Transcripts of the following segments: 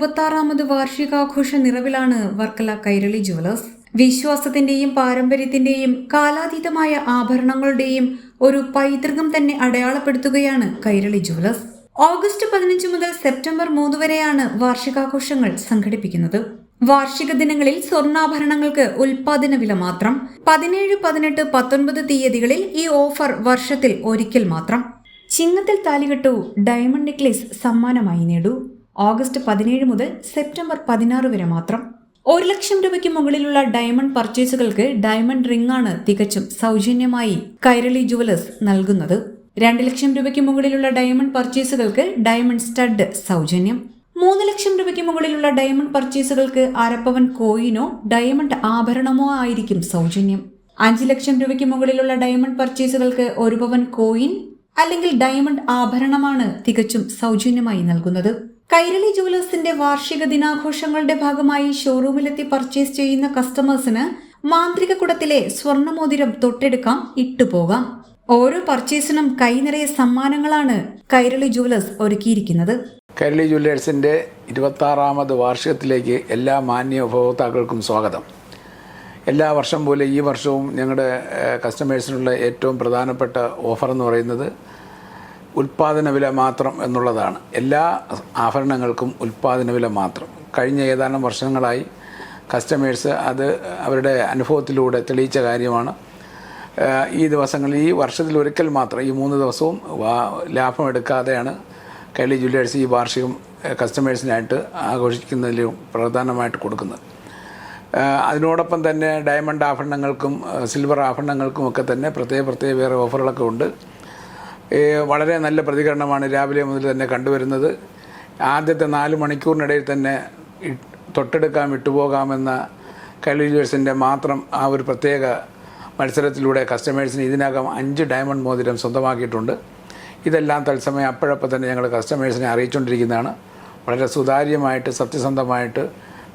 വാർഷികാഘോഷ നിറവിലാണ് വർക്കല കൈരളി ജുവലേഴ്സ് വിശ്വാസത്തിന്റെയും പാരമ്പര്യത്തിന്റെയും കാലാതീതമായ ആഭരണങ്ങളുടെയും ഒരു പൈതൃകം തന്നെ അടയാളപ്പെടുത്തുകയാണ് കൈരളി ജുവലേഴ്സ് ഓഗസ്റ്റ് പതിനഞ്ച് മുതൽ സെപ്റ്റംബർ മൂന്ന് വരെയാണ് വാർഷികാഘോഷങ്ങൾ സംഘടിപ്പിക്കുന്നത്. വാർഷിക ദിനങ്ങളിൽ സ്വർണാഭരണങ്ങൾക്ക് ഉൽപാദന വില മാത്രം പതിനേഴ് പതിനെട്ട് പത്തൊൻപത് തീയതികളിൽ ഈ ഓഫർ വർഷത്തിൽ ഒരിക്കൽ മാത്രം. ചിങ്ങത്തിൽ താലികെട്ടു ഡയമണ്ട് നെക്ലേസ് സമ്മാനമായി നേടൂ. ഓഗസ്റ്റ് പതിനേഴ് മുതൽ സെപ്റ്റംബർ പതിനാറ് വരെ മാത്രം. ഒരു ലക്ഷം രൂപയ്ക്ക് മുകളിലുള്ള ഡയമണ്ട് പർച്ചേസുകൾക്ക് ഡയമണ്ട് റിംഗ് ആണ് തികച്ചും സൗജന്യമായി കൈരളി ജുവലേഴ്സ് നൽകുന്നത്. രണ്ട് ലക്ഷം രൂപയ്ക്ക് മുകളിലുള്ള ഡയമണ്ട് പർച്ചേസുകൾക്ക് ഡയമണ്ട് സ്റ്റഡ് സൗജന്യം. മൂന്ന് ലക്ഷം രൂപയ്ക്ക് മുകളിലുള്ള ഡയമണ്ട് പർച്ചേസുകൾക്ക് അരപ്പവൻ കോയിനോ ഡയമണ്ട് ആഭരണമോ ആയിരിക്കും സൗജന്യം. അഞ്ച് ലക്ഷം രൂപയ്ക്ക് മുകളിലുള്ള ഡയമണ്ട് പർച്ചേസുകൾക്ക് ഒരു പവൻ കോയിൻ അല്ലെങ്കിൽ ഡയമണ്ട് ആഭരണമാണ് തികച്ചും സൗജന്യമായി നൽകുന്നത്. കൈരളി ജുവലേഴ്സിന്റെ വാർഷിക ദിനാഘോഷങ്ങളുടെ ഭാഗമായി ഷോറൂമിലെത്തി പർച്ചേസ് ചെയ്യുന്ന കസ്റ്റമേഴ്സിന് മാന്ത്രിക കുടത്തിലെ സ്വർണമോതിരം തൊട്ടെടുക്കാം ഇട്ടുപോകാം. ഓരോ പർച്ചേസിനും കൈനിറയെ സമ്മാനങ്ങളാണ് കൈരളി ജുവലേഴ്സ് ഒരുക്കിയിരിക്കുന്നത്. കൈരളി ജുവലേഴ്സിന്റെ ഇരുപത്തി ഇരുപത്താറാമത് വാർഷികത്തിലേക്ക് എല്ലാ മാന്യ ഉപഭോക്താക്കൾക്കും സ്വാഗതം. എല്ലാ വർഷം പോലെ ഈ വർഷവും ഞങ്ങളുടെ കസ്റ്റമേഴ്സിനുള്ള ഏറ്റവും പ്രധാനപ്പെട്ട ഓഫർ എന്ന് പറയുന്നത് ഉൽപ്പാദന വില മാത്രം എന്നുള്ളതാണ്. എല്ലാ ആഭരണങ്ങൾക്കും ഉൽപ്പാദന വില മാത്രം. കഴിഞ്ഞ ഏതാനും വർഷങ്ങളായി കസ്റ്റമേഴ്സ് അത് അവരുടെ അനുഭവത്തിലൂടെ തെളിയിച്ച കാര്യമാണ്. ഈ ദിവസങ്ങളിൽ ഈ വർഷത്തിൽ ഒരിക്കൽ മാത്രം ഈ മൂന്ന് ദിവസവും ലാഭം എടുക്കാതെയാണ് കൈലി ജ്വല്ലേഴ്സ് ഈ വാർഷികം കസ്റ്റമേഴ്സിനായിട്ട് ആഘോഷിക്കുന്നതിലും പ്രധാനമായിട്ട് കൊടുക്കുന്നത്. അതിനോടൊപ്പം തന്നെ ഡയമണ്ട് ആഭരണങ്ങൾക്കും സിൽവർ ആഭരണങ്ങൾക്കും ഒക്കെ തന്നെ പ്രത്യേക പ്രത്യേക വേറെ ഓഫറുകളൊക്കെ ഉണ്ട്. വളരെ നല്ല പ്രതികരണമാണ് രാവിലെ മുതൽ തന്നെ കണ്ടുവരുന്നത്. ആദ്യത്തെ നാല് മണിക്കൂറിനിടയിൽ തന്നെ തൊട്ടെടുക്കാം വിട്ടുപോകാമെന്ന കൈലി മാത്രം ആ ഒരു പ്രത്യേക മത്സരത്തിലൂടെ കസ്റ്റമേഴ്സിന് ഇതിനകം അഞ്ച് ഡയമണ്ട് മോതിരം സ്വന്തമാക്കിയിട്ടുണ്ട്. ഇതെല്ലാം തത്സമയം അപ്പോഴപ്പോൾ തന്നെ ഞങ്ങൾ കസ്റ്റമേഴ്സിനെ അറിയിച്ചുകൊണ്ടിരിക്കുന്നതാണ്. വളരെ സുതാര്യമായിട്ട് സത്യസന്ധമായിട്ട്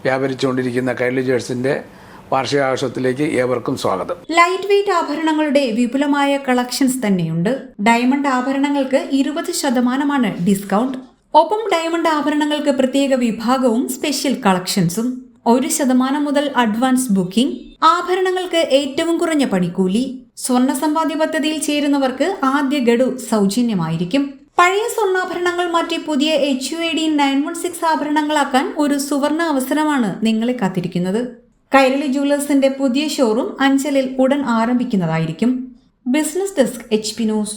വ്യാപരിച്ചുകൊണ്ടിരിക്കുന്ന കൈലി ജേഴ്സിന്റെ വാർഷികാഘോഷത്തിലേക്ക് ഏവർക്കും സ്വാഗതം. ലൈറ്റ് വെയ്റ്റ് ആഭരണങ്ങളുടെ വിപുലമായ കളക്ഷൻസ് തന്നെയുണ്ട്. ഡയമണ്ട് ആഭരണങ്ങൾക്ക് ഇരുപത് ശതമാനമാണ് ഡിസ്കൗണ്ട്. ഒപ്പം ഡയമണ്ട് ആഭരണങ്ങൾക്ക് പ്രത്യേക വിഭാഗവും സ്പെഷ്യൽ കളക്ഷൻസും. ഒരു ശതമാനം മുതൽ അഡ്വാൻസ് ബുക്കിംഗ്. ആഭരണങ്ങൾക്ക് ഏറ്റവും കുറഞ്ഞ പണിക്കൂലി സ്വർണ സമ്പാദ്യ പദ്ധതിയിൽ ചേരുന്നവർക്ക് ആദ്യ ഗഡു സൗജന്യമായിരിക്കും. പഴയ സ്വർണാഭരണങ്ങൾ മാറ്റി പുതിയ H U A D nine one six ആഭരണങ്ങളാക്കാൻ ഒരു സുവർണ അവസരമാണ് നിങ്ങളെ കാത്തിരിക്കുന്നത്. കൈരളി ജുവലേഴ്സിന്റെ പുതിയ ഷോറൂം അഞ്ചലിൽ ഉടൻ ആരംഭിക്കുന്നതായിരിക്കും. Business desk H P news.